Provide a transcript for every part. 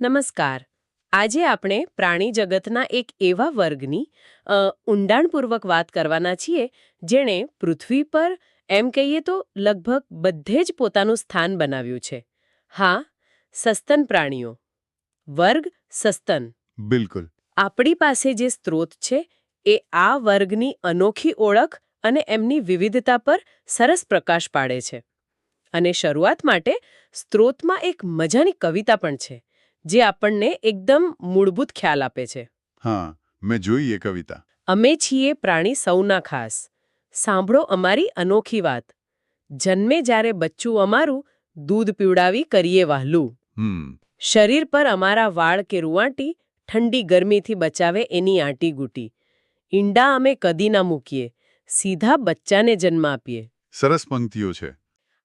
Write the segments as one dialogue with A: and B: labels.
A: નમસ્કાર. આજે આપણે પ્રાણી જગતના એક એવા વર્ગની ઊંડાણપૂર્વક વાત કરવાના છીએ જેણે પૃથ્વી પર એમ કહીએ તો લગભગ બધે જ પોતાનું સ્થાન બનાવ્યું છે. હા સસ્તન પ્રાણીઓ. વર્ગ સસ્તન.
B: બિલકુલ.
A: આપણી પાસે જે સ્ત્રોત છે એ આ વર્ગની અનોખી ઓળખ અને એમની વિવિધતા પર સરસ પ્રકાશ પાડે છે. અને શરૂઆત માટે સ્ત્રોતમાં એક મજાની કવિતા પણ છે. જે આપણને એકદમ મૂળભૂત ખ્યાલ આપે છે.
B: હા મેં જોઈ એ કવિતા.
A: અમે છીએ પ્રાણી સૌના ખાસ. સાંભળો અમારી અનોખી વાત. જન્મે જ્યારે બચ્ચું અમારું દૂધ પીવડાવી કરીએ વહાલું. શરીર પર અમારા વાળ કે રૂવાટી ઠંડી ગરમીથી બચાવે એની આંટી ગુટી. ઈંડા અમે કદી ના મૂકીએ. સીધા બચ્ચાને જન્મ આપીએ.
B: સરસ પંક્તિઓ છે.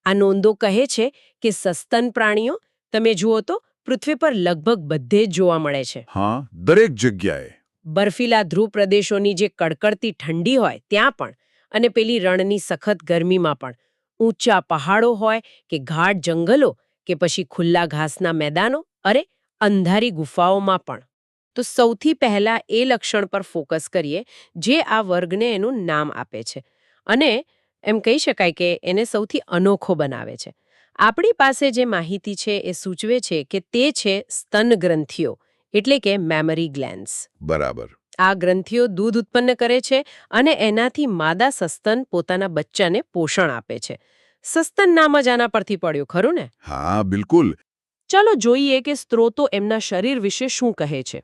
A: આ નોંધો કહે છે કે સસ્તન પ્રાણીઓ તમે જુઓ તો પૃથ્વી પર લગભગ બધે જ જોવા મળે છે.
B: હા દરેક જગ્યાએ.
A: બર્ફીલા ધ્રુવ પ્રદેશોની જે કડકડતી ઠંડી હોય ત્યાં પણ અને પેલી રણની સખત ગરમીમાં પણ. ઊંચા પહાડો હોય કે ઘાટ જંગલો કે પછી ખુલ્લા ઘાસના મેદાનો અરે અંધારી ગુફાઓમાં પણ. તો સૌથી પહેલા એ લક્ષણ પર ફોકસ કરીએ જે આ વર્ગને એનું નામ આપે છે. અને એમ કહી શકાય કે એને સૌથી અનોખો બનાવે છે. આપણી પાસે જે માહિતી છે એ સૂચવે છે કે તે છે સ્તન ગ્રંથિઓ એટલે કે મેમરી ગ્લેન્સ
B: બરાબર.
A: આ ગ્રંથિઓ દૂધ ઉત્પન્ન કરે છે અને એનાથી માદા સસ્તન પોતાના બચ્ચાને પોષણ આપે છે. સસ્તન નામ જ આના પરથી પડ્યું ખરું ને?
B: હા બિલકુલ.
A: ચાલો જોઈએ કે સ્ત્રોતો એમના શરીર વિશે શું કહે છે.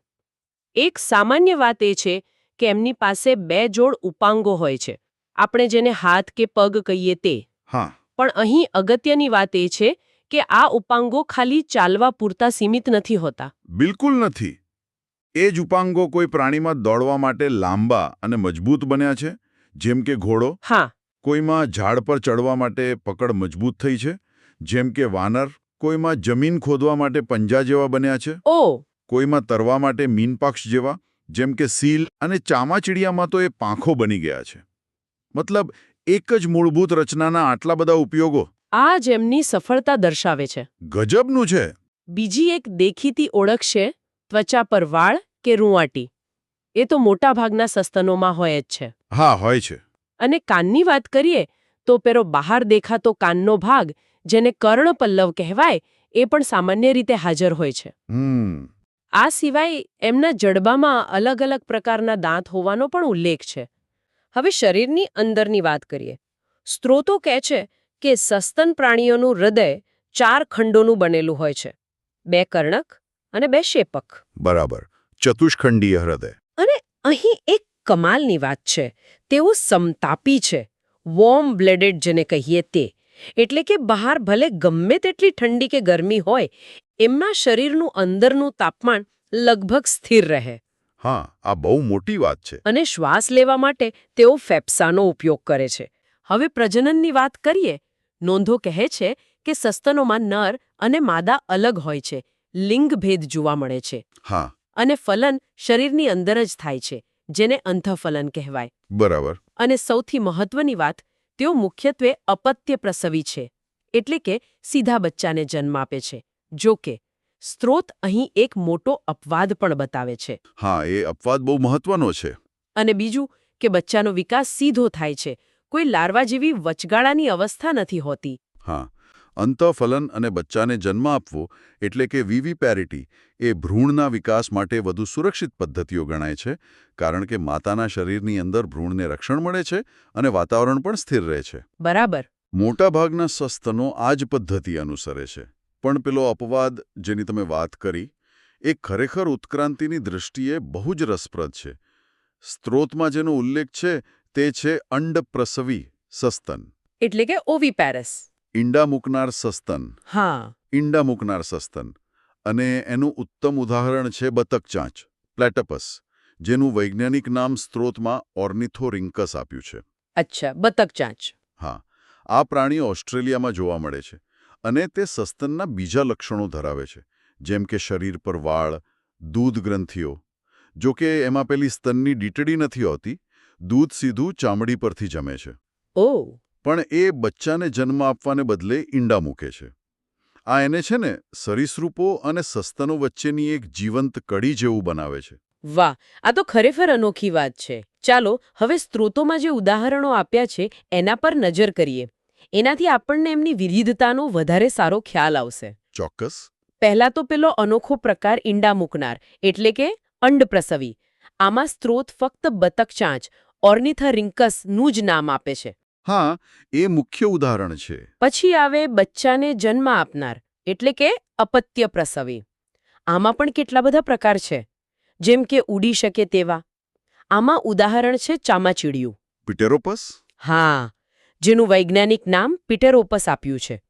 A: એક સામાન્ય વાત એ છે કે એમની પાસે બે જોડ ઉપાંગો હોય છે. આપણે જેને હાથ કે પગ કહીએ તે.
B: હા.
A: પણ અહીં અગત્યની વાત એ છે કે આ ઉપાંગો ખાલી ચાલવા પૂરતા સીમિત નથી હોતા.
B: બિલકુલ નથી. એ જ ઉપાંગો કોઈ પ્રાણીમાં દોડવા માટે લાંબા અને મજબૂત બન્યા છે જેમ કે ઘોડો.
A: હા.
B: કોઈમાં ઝાડ પર ચડવા માટે પકડ મજબૂત થઈ છે જેમ કે વાનર. કોઈમાં જમીન ખોદવા માટે પંજા જેવા બન્યા છે.
A: ઓ.
B: કોઈમાં તરવા માટે મીનપક્ષ જેવા જેમ કે સીલ અને ચામાચીડિયામાં તો એ પાંખો બની ગયા છે. મતલબ એક જ મૂળભૂત રચનાના આટલા બધા ઉપયોગો.
A: આ જ એમની સફળતા દર્શાવે છે.
B: ગજબનું છે.
A: બીજી એક દેખીતી ઓળખ છે ત્વચા પર વાળ કે રૂંવાટી. એ તો મોટાભાગના સસ્તનોમાં હોય જ છે.
B: હા હોય છે.
A: અને કાનની વાત કરીએ તો પેરો બહાર દેખાતો કાનનો ભાગ જેને કર્ણ પલ્લવ કહેવાય એ પણ સામાન્ય રીતે હાજર હોય છે. આ સિવાય એમના જડબામાં અલગ અલગ પ્રકારના દાંત હોવાનો પણ ઉલ્લેખ છે. હવે શરીરની અંદરની વાત કરીએ. સ્ત્રોતો કહે છે કે સસ્તન પ્રાણીઓનું હૃદય ચાર ખંડોનું બનેલું હોય છે. બે કર્ણક અને બે શેપક.
B: બરાબર. ચતુષ્ખંડીય હૃદય.
A: અને અહીં એક કમાલની વાત છે. તેઓ સમતાપી છે. વોર્મ બ્લેડેડ જેને કહીએ તે. એટલે કે બહાર ભલે ગમે તેટલી ઠંડી કે ગરમી હોય એમના શરીરનું અંદરનું તાપમાન લગભગ સ્થિર રહે.
B: હા આ બહુ મોટી વાત છે.
A: અને શ્વાસ લેવા માટે તેઓ ફેફસાનો ઉપયોગ કરે છે. હવે પ્રજનનની વાત કરીએ નોંધો કહે છે કે સસ્તનોમાં નર અને માદા અલગ હોય છે લિંગભેદ જોવા મળે છે.
B: હા.
A: અને ફલન શરીરની અંદર જ થાય છે જેને અંતઃફલન કહેવાય.
B: બરાબર.
A: અને સૌથી મહત્વની વાત તેઓ મુખ્યત્વે અપત્ય પ્રસવી છે એટલે કે સીધા બચ્ચાને જન્મ આપે છે. જો કે સ્ત્રોત અહીં એક મોટો અપવાદ પણ બતાવે છે.
B: હા એ અપવાદ બહુ મહત્વનો છે.
A: અને બીજું કે બચ્ચાનો વિકાસ સીધો થાય છે. કોઈ લાર્વા જેવી વચગાળાની અવસ્થા નથી હોતી.
B: હા અંતઃફલન અને બચ્ચાને જન્મ આપવો એટલે કે વીવીપેરિટી એ ભ્રૂણના વિકાસ માટે વધુ સુરક્ષિત પદ્ધતિઓ ગણાય છે કારણ કે માતાના શરીરની અંદર ભ્રૂણને રક્ષણ મળે છે અને વાતાવરણ પણ સ્થિર રહે છે.
A: બરાબર.
B: મોટાભાગના સસ્તનો આ જ પદ્ધતિ અનુસરે છે. પણ પેલો અપવાદ જેની તમે વાત કરી એ ખરેખર ઉત્ક્રાંતિની દૃષ્ટિએ બહુ જ રસપ્રદ છે. સ્ત્રોતમાં જેનો ઉલ્લેખ છે તે છે અંડપ્રસવી સસ્તન.
A: એટલે કે ઓવી પેરસ
B: ઈંડા મૂકનાર સસ્તન.
A: હા.
B: ઈંડા મૂકનાર સસ્તન. અને એનું ઉત્તમ ઉદાહરણ છે બતક ચાંચ પ્લેટપસ જેનું વૈજ્ઞાનિક નામ સ્ત્રોતમાં ઓર્નિથોરિંકસ આપ્યું છે.
A: અચ્છા બતક ચાંચ
B: હા. આ પ્રાણી ઓસ્ટ્રેલિયામાં જોવા મળે છે. અને તે સસ્તનના બીજા લક્ષણો ધરાવે છે જેમ કે શરીર પર વાળ દૂધ ગ્રંથિઓ. જો કે એમાં પેલી સ્તનની ડીટડી નથી હોતી દૂધ સીધું ચામડી પરથી જમે છે.
A: ઓ!
B: પણ એ બચ્ચાને જન્મ આપવાને બદલે ઈંડા મૂકે છે. આ એને છે ને સરીસૃપો અને સસ્તનો વચ્ચેની એક જીવંત કડી જેવું બનાવે છે.
A: વાહ! આ તો ખરેખર અનોખી વાત છે. ચાલો હવે સ્ત્રોતોમાં જે ઉદાહરણો આપ્યા છે એના પર નજર કરીએ. એનાથી આપણને એમની વિવિધતાનો વધારે સારો ખ્યાલ આવશે.
B: ચોક્કસ.
A: પહેલા તો પેલો અનોખો પ્રકાર ઈંડા મૂકનાર એટલે કે અંડપ્રસવી આમાં સ્ત્રોત ફક્ત બતક ચાંચ ઓર્નિથરિંકસનું જ નામ આપે છે.
B: હા એ મુખ્ય ઉદાહરણ છે.
A: પછી આવે બચ્ચાને જન્મ આપનાર એટલે કે અપત્ય પ્રસવી. આમાં પણ કેટલા બધા પ્રકાર છે. જેમ કે ઉડી શકે તેવા. આમાં ઉદાહરણ છે ચામાચીડિયું.
B: પિટેરોપસ?
A: હા. જેનું વૈજ્ઞાનિક નામ પીટરોપસ આપ્યું છે.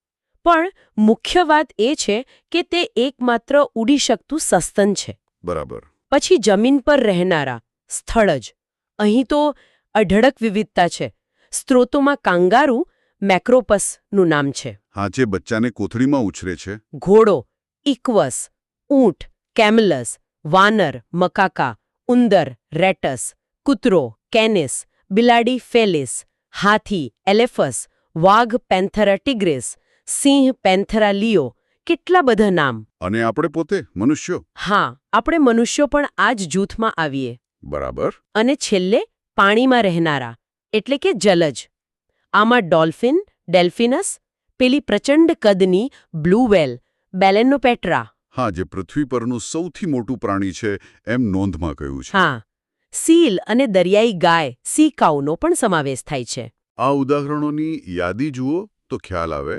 A: પણ મુખ્ય વાત એ છે કે તે એકમાત્ર ઉડી શકતું સસ્તન છે.
B: બરાબર.
A: પછી જમીન પર રહેનારા સ્થળ જ. અહીં તો અઢળક વિવિધતા છે. સ્ત્રોતોમાં કાંગારું મેક્રોપસનું નામ છે.
B: હા જે બચ્ચાને કોથળીમાં ઉછરે છે.
A: ઘોડો ઇક્વસ ઊંટ કેમલસ વાનર મકાકા ઉંદર રેટસ કૂતરો કેનિસ બિલાડી ફેલિસ હાથી એલેફસ વાઘ પેન્થરા ટિગ્રેસ સિંહ પેન્થરા લિયો કેટલા બધા નામ?
B: અને આપણે પોતે મનુષ્યો?
A: હા આપણે મનુષ્યો પણ આ જ જૂથમાં આવીએ.
B: બરાબર.
A: અને છેલ્લે પાણીમાં રહેનારા એટલે કે જલજ. આમાં ડોલ્ફિન ડેલ્ફિનસ પેલી પ્રચંડ કદની બ્લુ વેલ બેલેનોપેટ્રા.
B: હા જે પૃથ્વી પરનું સૌથી મોટું પ્રાણી છે એમ નોંધમાં કહ્યું છે.
A: હા સીલ અને દરિયાઈ ગાય સી કાઉનો પણ સમાવેશ થાય છે.
B: આ ઉદાહરણોની યાદી જુઓ તો ખ્યાલ આવે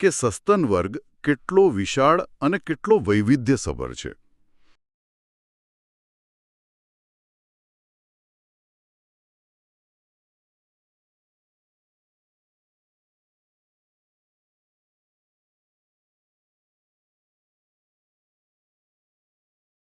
B: કે સસ્તન વર્ગ કેટલો વિશાળ અને કેટલો વૈવિધ્યસભર છે.